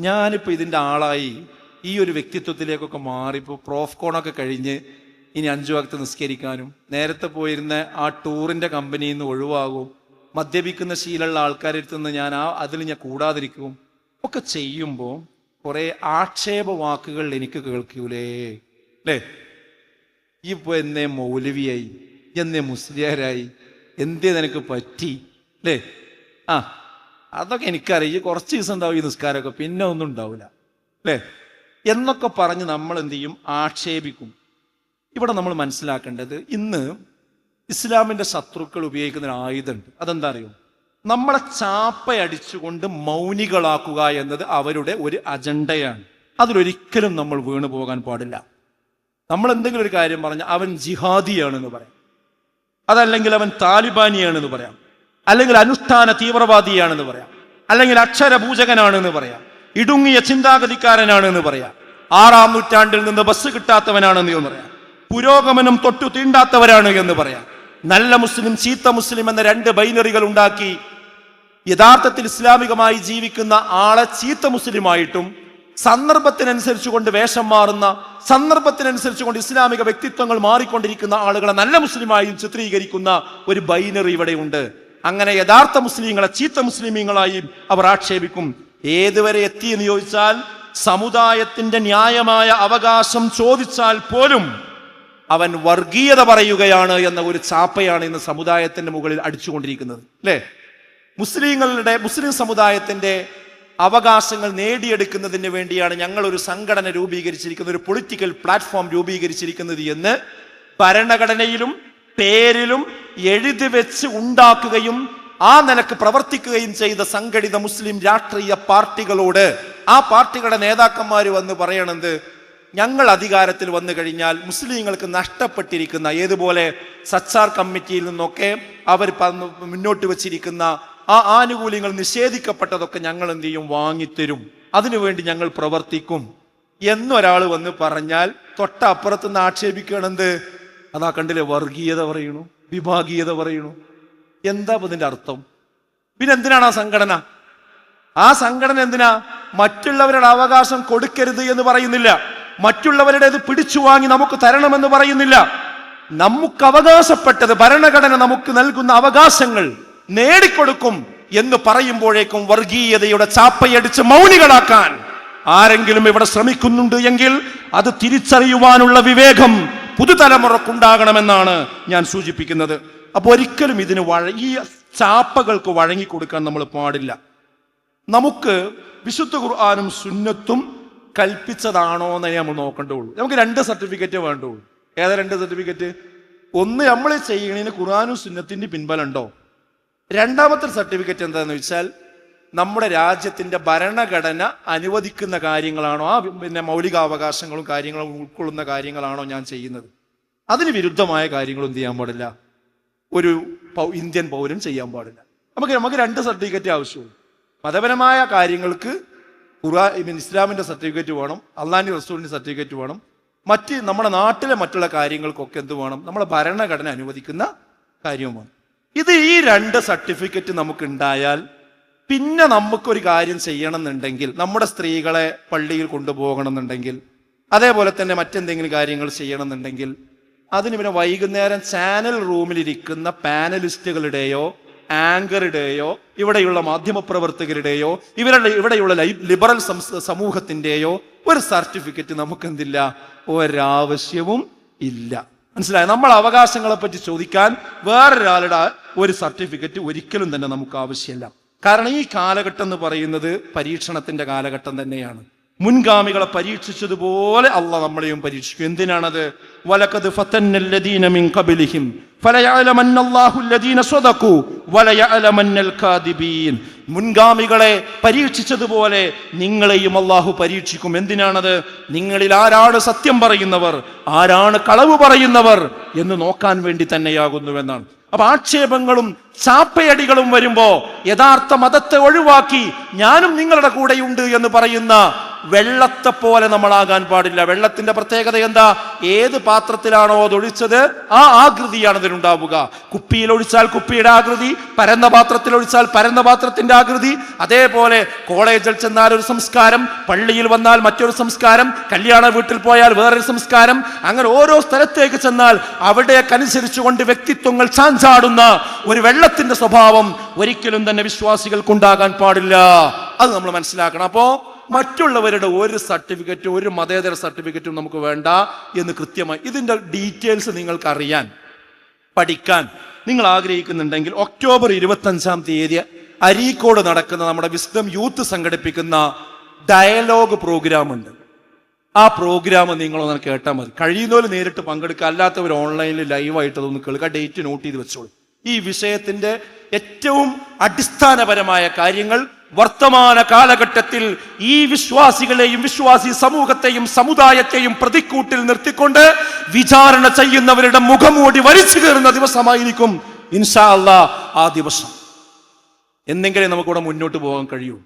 ഞാനിപ്പോൾ ഇതിന്റെ ആളായി ഈ ഒരു വ്യക്തിത്വത്തിലേക്കൊക്കെ മാറിപ്പോൾ പ്രോഫ് കോണൊക്കെ കഴിഞ്ഞ് ഇനി അഞ്ചു വക്ത് നിസ്കരിക്കാനും നേരത്തെ പോയിരുന്ന ആ ടൂറിന്റെ കമ്പനിയിൽ നിന്ന് ഒഴിവാകും മദ്യപിക്കുന്ന ശീലമുള്ള ആൾക്കാരെ നിന്ന് ഞാൻ ആ അതിൽ ഞാൻ കൂടാതിരിക്കും ഒക്കെ ചെയ്യുമ്പോൾ കുറേ ആക്ഷേപ വാക്കുകൾ എനിക്ക് കേൾക്കൂലേ. അല്ലേ ഇപ്പോൾ എന്നെ മൗലവിയായി എന്നെ മുസ്ലിയാരായി എന്തേ നിനക്ക് പറ്റി? അല്ലേ ആ അതൊക്കെ എനിക്കറിയാം. ഈ കുറച്ച് ദിവസം ഉണ്ടാവും ഈ നിസ്കാരമൊക്കെ. പിന്നെ ഒന്നും ഉണ്ടാവില്ല. അല്ലേ? എന്നൊക്കെ പറഞ്ഞ് നമ്മൾ എന്ത് ചെയ്യും? ആക്ഷേപിക്കും. ഇവിടെ നമ്മൾ മനസ്സിലാക്കേണ്ടത് ഇന്ന് ഇസ്ലാമിന്റെ ശത്രുക്കൾ ഉപയോഗിക്കുന്ന ഒരു ആയുധമുണ്ട്. അതെന്താ അറിയോ? നമ്മളെ ചാപ്പയടിച്ചുകൊണ്ട് മൗനികളാക്കുക എന്നത് അവരുടെ ഒരു അജണ്ടയാണ്. അതിലൊരിക്കലും നമ്മൾ വീണു പോകാൻ പാടില്ല. നമ്മൾ എന്തെങ്കിലും ഒരു കാര്യം പറഞ്ഞാൽ അവൻ ജിഹാദിയാണെന്ന് പറയാം. അതല്ലെങ്കിൽ അവൻ താലിബാനിയാണെന്ന് പറയാം. അല്ലെങ്കിൽ അനുഷ്ഠാന തീവ്രവാദിയാണെന്ന് പറയാം. അല്ലെങ്കിൽ അക്ഷരപൂജകനാണെന്ന് പറയാം. ഇടുങ്ങിയ ചിന്താഗതിക്കാരനാണെന്ന് പറയാം. ആറാം നൂറ്റാണ്ടിൽ നിന്ന് ബസ് കിട്ടാത്തവനാണെന്ന് എന്ന് പറയാം. പുരോഗമനം തൊട്ടു തീണ്ടാത്തവരാണ് എന്ന് പറയാം. നല്ല മുസ്ലിം ചീത്ത മുസ്ലിം എന്ന രണ്ട് ബൈനറികൾ ഉണ്ടാക്കി യഥാർത്ഥത്തിൽ ഇസ്ലാമികമായി ജീവിക്കുന്ന ആളെ ചീത്ത മുസ്ലിമായിട്ടും സന്ദർഭത്തിനനുസരിച്ച് കൊണ്ട് വേഷം മാറുന്ന സന്ദർഭത്തിനനുസരിച്ച് കൊണ്ട് ഇസ്ലാമിക വ്യക്തിത്വങ്ങൾ മാറിക്കൊണ്ടിരിക്കുന്ന ആളുകളെ നല്ല മുസ്ലിമായും ചിത്രീകരിക്കുന്ന ഒരു ബൈനറി ഇവിടെയുണ്ട് അങ്ങനെ യഥാർത്ഥ മുസ്ലിങ്ങളെ ചീത്ത മുസ്ലിമീങ്ങളായും അവർ ആക്ഷേപിക്കും. ഏതുവരെ എത്തി എന്ന് ചോദിച്ചാൽ സമുദായത്തിന്റെ ന്യായമായ അവകാശം ചോദിച്ചാൽ പോലും അവൻ വർഗീയത പറയുകയാണ് എന്ന ഒരു ചാപ്പയാണ് ഇന്ന് സമുദായത്തിന്റെ മുകളിൽ അടിച്ചുകൊണ്ടിരിക്കുന്നത് അല്ലേ? മുസ്ലിങ്ങളുടെ മുസ്ലിം സമുദായത്തിന്റെ അവകാശങ്ങൾ നേടിയെടുക്കുന്നതിന് വേണ്ടിയാണ് ഞങ്ങൾ ഒരു സംഘടന രൂപീകരിച്ചിരിക്കുന്നത് ഒരു പൊളിറ്റിക്കൽ പ്ലാറ്റ്ഫോം രൂപീകരിച്ചിരിക്കുന്നത് എന്ന് ഭരണഘടനയിലും പേരിലും എഴുതി വെച്ച് ഉണ്ടാക്കുകയും ആ നിലയ്ക്ക് പ്രവർത്തിക്കുകയും ചെയ്ത സംഘടിത മുസ്ലിം രാഷ്ട്രീയ പാർട്ടികളോട് ആ പാർട്ടികളുടെ നേതാക്കന്മാർ വന്ന് പറയണത് ഞങ്ങൾ അധികാരത്തിൽ വന്നു കഴിഞ്ഞാൽ മുസ്ലിങ്ങൾക്ക് നഷ്ടപ്പെട്ടിരിക്കുന്ന ഏതുപോലെ സച്ചാർ കമ്മിറ്റിയിൽ നിന്നൊക്കെ അവർ മുന്നോട്ട് വച്ചിരിക്കുന്ന ആ ആനുകൂല്യങ്ങൾ നിഷേധിക്കപ്പെട്ടതൊക്കെ ഞങ്ങൾ എന്ത് ചെയ്യും? വാങ്ങിത്തരും. അതിനുവേണ്ടി ഞങ്ങൾ പ്രവർത്തിക്കും. എന്നൊരാൾ വന്ന് പറഞ്ഞാൽ തൊട്ടപ്പുറത്ത് നിന്ന് ആക്ഷേപിക്കണെന്ത് അതാ കണ്ടില്ലേ വർഗീയത പറയണു. വിഭാഗീയത പറയുന്നു. എന്താ ഇതിന്റെ അർത്ഥം? പിന്നെ എന്തിനാണ് ആ സംഘടന? ആ സംഘടന എന്തിനാ? മറ്റുള്ളവരുടെ അവകാശം കൊടുക്കരുത് എന്ന് പറയുന്നില്ല. മറ്റുള്ളവരുടേത് പിടിച്ചു വാങ്ങി നമുക്ക് തരണമെന്ന് പറയുന്നില്ല. നമുക്ക് അവകാശപ്പെട്ടത് ഭരണഘടന നമുക്ക് നൽകുന്ന അവകാശങ്ങൾ നേടിക്കൊടുക്കും എന്ന് പറയുമ്പോഴേക്കും വർഗീയതയുടെ ചാപ്പയടിച്ച് മൗനികളാക്കാൻ ആരെങ്കിലും ഇവിടെ ശ്രമിക്കുന്നുണ്ട് എങ്കിൽ അത് തിരിച്ചറിയുവാനുള്ള വിവേകം പുതുതലമുറക്കുണ്ടാകണമെന്നാണ് ഞാൻ സൂചിപ്പിക്കുന്നത്. അപ്പോൾ ഒരിക്കലും ഇതിന് വഴ ഈ ചാപ്പകൾക്ക് വഴങ്ങിക്കൊടുക്കാൻ നമ്മൾ പാടില്ല. നമുക്ക് വിശുദ്ധ ഖുർആാനും സുന്നത്തും കൽപ്പിച്ചതാണോ എന്ന് നമ്മൾ നോക്കേണ്ടുള്ളൂ നമുക്ക് രണ്ട് സർട്ടിഫിക്കറ്റ് വേണ്ടുള്ളൂ. ഏതാ രണ്ട് സർട്ടിഫിക്കറ്റ്? ഒന്ന് നമ്മൾ ചെയ്യണതിന് ഖുർആാനും സുന്നത്തിന്റെ പിൻബലുണ്ടോ രണ്ടാമത്തെ സർട്ടിഫിക്കറ്റ് എന്താണെന്ന് വെച്ചാൽ നമ്മുടെ രാജ്യത്തിന്റെ ഭരണഘടന അനുവദിക്കുന്ന കാര്യങ്ങളാണോ? ആ പിന്നെ മൗലികാവകാശങ്ങളും കാര്യങ്ങളും ഉൾക്കൊള്ളുന്ന കാര്യങ്ങളാണോ ഞാൻ ചെയ്യുന്നത്? അതിന് വിരുദ്ധമായ കാര്യങ്ങൾ എന്ത് ചെയ്യാൻ പാടില്ല? ഒരു ഇന്ത്യൻ പൗരൻ ചെയ്യാൻ പാടില്ല. നമുക്ക് നമുക്ക് രണ്ട് സർട്ടിഫിക്കറ്റ് ആവശ്യമുള്ളൂ. മതപരമായ കാര്യങ്ങൾക്ക് ഖുറാ ഇസ്ലാമിന്റെ സർട്ടിഫിക്കറ്റ് വേണം അള്ളാഹി റസൂലിന്റെ സർട്ടിഫിക്കറ്റ് വേണം. മറ്റ് നമ്മുടെ നാട്ടിലെ മറ്റുള്ള കാര്യങ്ങൾക്കൊക്കെ എന്ത് വേണം? നമ്മളെ ഭരണഘടന അനുവദിക്കുന്ന കാര്യവുമാണ്. ഇത് ഈ രണ്ട് സർട്ടിഫിക്കറ്റ് നമുക്ക് ഉണ്ടായാൽ പിന്നെ നമുക്കൊരു കാര്യം ചെയ്യണമെന്നുണ്ടെങ്കിൽ നമ്മുടെ സ്ത്രീകളെ പള്ളിയിൽ കൊണ്ടുപോകണമെന്നുണ്ടെങ്കിൽ അതേപോലെ തന്നെ മറ്റെന്തെങ്കിലും കാര്യങ്ങൾ ചെയ്യണമെന്നുണ്ടെങ്കിൽ അതിന് പിന്നെ വൈകുന്നേരം ചാനൽ റൂമിലിരിക്കുന്ന പാനലിസ്റ്റുകളുടെയോ ആങ്കറുടെയോ ഇവിടെയുള്ള മാധ്യമപ്രവർത്തകരുടെയോ ഇവരുടെ ഇവിടെയുള്ള ലിബറൽ സമൂഹത്തിന്റെയോ ഒരു സർട്ടിഫിക്കറ്റ് നമുക്ക് എന്തില്ല ഒരാവശ്യവും ഇല്ല. മനസ്സിലായ? നമ്മൾ അവകാശങ്ങളെ പറ്റി ചോദിക്കാൻ വേറൊരാളുടെ ഒരു സർട്ടിഫിക്കറ്റ് ഒരിക്കലും തന്നെ നമുക്ക് ആവശ്യമില്ല. കാരണം ഈ കാലഘട്ടം എന്ന് പറയുന്നത് പരീക്ഷണത്തിന്റെ കാലഘട്ടം തന്നെയാണ്. മുൻഗാമികളെ പരീക്ഷിച്ചതുപോലെ അല്ല നമ്മളെയും പരീക്ഷിക്കും. എന്തിനാണത്? വലക്കത് മുൻഗാമികളെ പരീക്ഷിച്ചതുപോലെ നിങ്ങളെയും അള്ളാഹു പരീക്ഷിക്കും. എന്തിനാണത്? നിങ്ങളിൽ ആരാണ് സത്യം പറയുന്നവർ? ആരാണ് കളവ് പറയുന്നവർ? എന്ന് നോക്കാൻ വേണ്ടി തന്നെയാകുന്നുവെന്നാണ്. അപ്പൊ ആക്ഷേപങ്ങളും ചാപ്പയടികളും വരുമ്പോ യഥാർത്ഥ മതത്തെ ഒഴിവാക്കി ഞാനും നിങ്ങളുടെ കൂടെയുണ്ട് എന്ന് പറയുന്ന വെള്ളത്തെ പോലെ നമ്മളാകാൻ പാടില്ല. വെള്ളത്തിന്റെ പ്രത്യേകത എന്താ? ഏത് പാത്രത്തിലാണോ അതൊഴിച്ചത് ആ ആകൃതിയാണ് അതിനുണ്ടാവുക കുപ്പിയിൽ ഒഴിച്ചാൽ കുപ്പിയുടെ ആകൃതി പരന്ന പാത്രത്തിൽ ഒഴിച്ചാൽ പരന്ന പാത്രത്തിന്റെ ആകൃതി. അതേപോലെ കോളേജിൽ ചെന്നാൽ ഒരു സംസ്കാരം പള്ളിയിൽ വന്നാൽ മറ്റൊരു സംസ്കാരം കല്യാണ വീട്ടിൽ പോയാൽ വേറൊരു സംസ്കാരം. അങ്ങനെ ഓരോ സ്ഥലത്തേക്ക് ചെന്നാൽ അവിടേക്കനുസരിച്ചുകൊണ്ട് വ്യക്തിത്വങ്ങൾ ചാഞ്ചാടുന്ന ഒരു വെള്ളത്തിന്റെ സ്വഭാവം ഒരിക്കലും തന്നെ വിശ്വാസികൾക്ക് വിശ്വാസികൾക്കുണ്ടാകാൻ പാടില്ല. അത് നമ്മൾ മനസ്സിലാക്കണം. അപ്പോ മറ്റുള്ളവരുടെ ഒരു സർട്ടിഫിക്കറ്റും ഒരു മതേതര സർട്ടിഫിക്കറ്റും നമുക്ക് വേണ്ട എന്ന് കൃത്യമായി ഇതിന്റെ ഡീറ്റെയിൽസ് നിങ്ങൾക്ക് അറിയാൻ പഠിക്കാൻ നിങ്ങൾ ആഗ്രഹിക്കുന്നുണ്ടെങ്കിൽ ഒക്ടോബർ ഇരുപത്തഞ്ചാം തീയതി അരീക്കോട് നടക്കുന്ന നമ്മുടെ വിസ്ഡം യൂത്ത് സംഘടിപ്പിക്കുന്ന ഡയലോഗ് പ്രോഗ്രാം ഉണ്ട് ആ പ്രോഗ്രാം നിങ്ങളൊന്ന് കേട്ടാൽ മതി. കഴിയുന്നവർ നേരിട്ട് പങ്കെടുക്കുക. അല്ലാത്തവർ ഓൺലൈനിൽ ലൈവായിട്ട് അതൊന്ന് കേൾക്കുക. ഡേറ്റ് നോട്ട് ചെയ്ത് വെച്ചോളൂ. ഈ വിഷയത്തിന്റെ ഏറ്റവും അടിസ്ഥാനപരമായ കാര്യങ്ങൾ വർത്തമാന കാലഘട്ടത്തിൽ ഈ വിശ്വാസികളെയും വിശ്വാസി സമൂഹത്തെയും സമുദായത്തെയും പ്രതിക്കൂട്ടിൽ നിർത്തിക്കൊണ്ട് വിചാരണ ചെയ്യുന്നവരുടെ മുഖമൂടി വലിച്ചു കയറുന്ന ദിവസമായിരിക്കും ഇൻഷാ അല്ലാ ആ ദിവസം. എന്തെങ്കിലും നമുക്കിവിടെ മുന്നോട്ട് പോകാൻ കഴിയൂ.